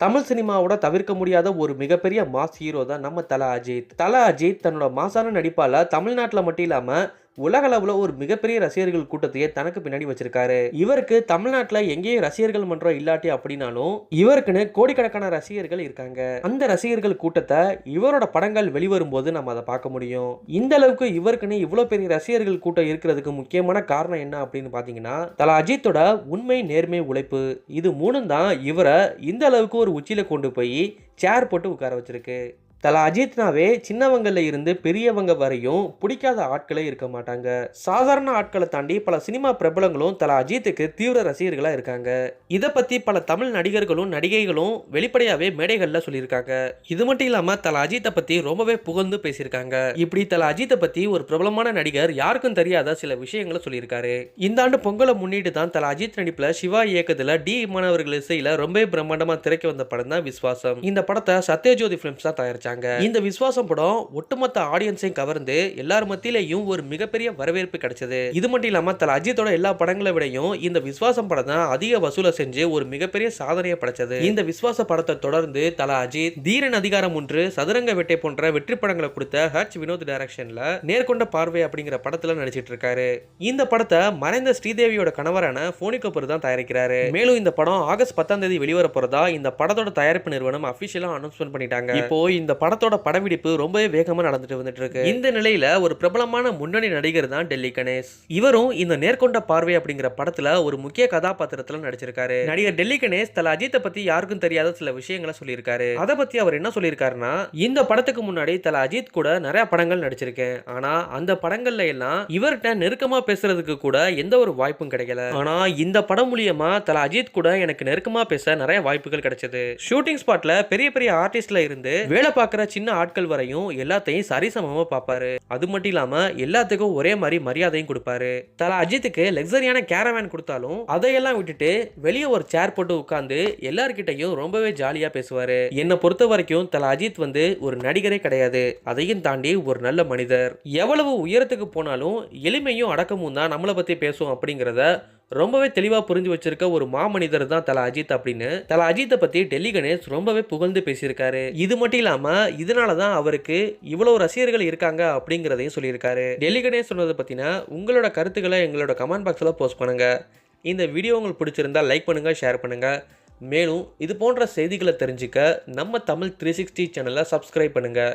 தமிழ் சினிமாவோட தவிர்க்க முடியாத ஒரு மிகப்பெரிய மாஸ் ஹீரோ தான் நம்ம தல அஜித். தல அஜித் தன்னோட மாசான நடிப்பால தமிழ்நாட்டில் மட்டும் இல்லாமல் உலகளவில் ஒரு மிகப்பெரிய ரசிகர்கள் கூட்டத்தையே தனக்கு பின்னாடி வச்சிருக்காரு. இவருக்கு தமிழ்நாட்டில் எங்கேயும் ரசிகர்கள் மன்றம் இல்லாட்டி அப்படின்னாலும் இவருக்குன்னு கோடிக்கணக்கான ரசிகர்கள் இருக்காங்க. அந்த ரசிகர்கள் கூட்டத்தை இவரோட படங்கள் வெளிவரும் போது நம்ம அதை பார்க்க முடியும். இந்த அளவுக்கு இவருக்குன்னு இவ்வளோ பெரிய ரசிகர்கள் கூட்டம் இருக்கிறதுக்கு முக்கியமான காரணம் என்ன அப்படின்னு பார்த்தீங்கன்னா தலா அஜித்தோட உண்மை நேர்மை உழைப்பு. இது மூணும் தான் இவரை இந்த அளவுக்கு ஒரு உச்சியில் கொண்டு போய் சேர் போட்டு உட்கார வச்சிருக்கு. தலா அஜித்னாவே சின்னவங்கள்ல இருந்து பெரியவங்க வரையும் பிடிக்காத ஆட்களே இருக்க மாட்டாங்க. சாதாரண ஆட்களை தாண்டி பல சினிமா பிரபலங்களும் தல அஜித்துக்கு தீவிர ரசிகர்களாக இருக்காங்க. இதை பற்றி பல தமிழ் நடிகர்களும் நடிகைகளும் வெளிப்படையாகவே மேடைகளில் சொல்லியிருக்காங்க. இது மட்டும் இல்லாமல் தலை அஜித்தை பற்றி ரொம்பவே புகழ்ந்து பேசியிருக்காங்க. இப்படி தல அஜித்தை பற்றி ஒரு பிரபலமான நடிகர் யாருக்கும் தெரியாத சில விஷயங்களை சொல்லியிருக்காரு. இந்த ஆண்டு பொங்கலை முன்னிட்டு தான் தல அஜித் நடிப்பில் சிவா இயக்கத்தில் டி மாணவர்கள் இசையில் ரொம்பவே பிரம்மாண்டமாக திரைக்கு வந்த படம் தான் விஸ்வாசம். இந்த படத்தை சத்யஜோதி ஃபிலிம்ஸ் தான் தயாரிச்சாங்க. இந்த விஸ்வாசம் படம் ஒட்டுமொத்த ஆடியன்ஸையும் கவர்ந்து எல்லார் மத்தியிலையும் ஒரு மிகப்பெரிய வரவேற்பு கிடைச்சது. இது மட்டும் இல்லாம தல அஜித்தோட எல்லா படங்களை விடையும் இந்த விஸ்வாசம் படம் தான் அதிக வசூலை செஞ்சு ஒரு மிகப்பெரிய சாதனையை படைச்சது. இந்த விஸ்வாச படத்தை தொடர்ந்து தல அஜித் தீரன் அதிகாரம் ஒன்று சதுரங்க வெட்டை போன்ற வெற்றி படங்களை கொடுத்த ஹர்ச் வினோத் டைரக்ஷன்ல நேர்கொண்ட பார்வை அப்படிங்கிற படத்துல நடிச்சிட்டு இருக்காரு. இந்த படத்தை மறைந்த ஸ்ரீதேவியோட கணவரான போனி கபூர் தான் தயாரிக்கிறாரு. மேலும் இந்த படம் ஆகஸ்ட் பத்தாம் தேதி வெளிவர போறதா இந்த படத்தோட தயாரிப்பு நிறுவனம் அபிஷியலா அனௌன்ஸ்மெண்ட் பண்ணிட்டாங்க. இப்போ இந்த படத்தோட படப்பிடிப்பு ரொம்பவே வேகமாக நடந்துட்டு வந்துட்டு இருக்கு இந்த நிலையில ஒரு பிரபலமான முன்னணி நடிகர் தான் டெல்லி கணேஷ். இவரும் இந்த நேர்கொண்ட பார்வை அப்படிங்கிற படத்துல ஒரு முக்கிய கதாபாத்திரத்துல நடிச்சிருக்காரு. நடிகர் டெல்லி கணேஷ் தல அஜித்தை பத்தி யாருக்கும் தெரியாத சில விஷயங்களை சொல்லியிருக்காரு. அதை பத்தி அவர் என்ன சொல்லியிருக்காருன்னா இந்த படத்துக்கு முன்னாடி தல அஜித் கூட நிறைய படங்கள் நடிச்சிருக்கேன். ஆனா அந்த படங்கள்ல எல்லாம் இவர்கிட்ட நெருக்கமா பேசுறதுக்கு கூட எந்த ஒரு வாய்ப்பும் கிடைக்கல. ஆனா இந்த படம் மூலியமா தல அஜித் கூட எனக்கு நெருக்கமா பேச நிறைய வாய்ப்புகள் கிடைச்சது. ஷூட்டிங் ஸ்பாட்ல பெரிய பெரிய ஆர்டிஸ்ட்ல இருந்து வேலை பார்க்குற சின்ன ஆட்கள் வரையும் எல்லாத்தையும் சரிசமமாக பார்ப்பாரு அது மட்டும் இல்லாமல் எல்லாத்துக்கும் ஒரே மாதிரி மரியாதையும் கொடுப்பாரு. தலா அஜித்துக்கு லக்ஸரியான கேரவேன் கொடுத்தாலும் அதையெல்லாம் விட்டுட்டு வெளியே ஒரு சேர் போட்டு உட்காந்து எல்லார்கிட்டையும் ரொம்பவே ஜாலியாக பேசுவார். என்னை பொறுத்த வரைக்கும் தலா அஜித் வந்து ஒரு நடிகரே கிடையாது. அதையும் தாண்டி ஒரு நல்ல மனிதர். எவ்வளவு உயரத்துக்கு போனாலும் எளிமையும் அடக்கமும் தான் நம்மளை பற்றி பேசும் அப்படிங்கிறத ரொம்பவே தெளிவாக புரிஞ்சு வச்சிருக்க ஒரு மாமனிதர் தான் தல அஜித் அப்படின்னு. தலை அஜித்தை பற்றி டெல்லி கணேஷ் ரொம்பவே புகழ்ந்து பேசியிருக்காரு. இது மட்டும் இல்லாமல் இதனால தான் அவருக்கு இவ்வளோ ரசிகர்கள் இருக்காங்க அப்படிங்கிறதையும் சொல்லியிருக்காரு. டெல்லி கணேஷ் சொன்னதை பற்றினா உங்களோட கருத்துக்களை எங்களோட கமெண்ட் பாக்ஸில் போஸ்ட் பண்ணுங்கள் இந்த வீடியோ உங்களுக்கு பிடிச்சிருந்தா லைக் பண்ணுங்கள் ஷேர் பண்ணுங்கள் மேலும் இது போன்ற செய்திகளை தெரிஞ்சுக்க நம்ம தமிழ் த்ரீ சிக்ஸ்டி சேனலை சப்ஸ்கிரைப் பண்ணுங்கள்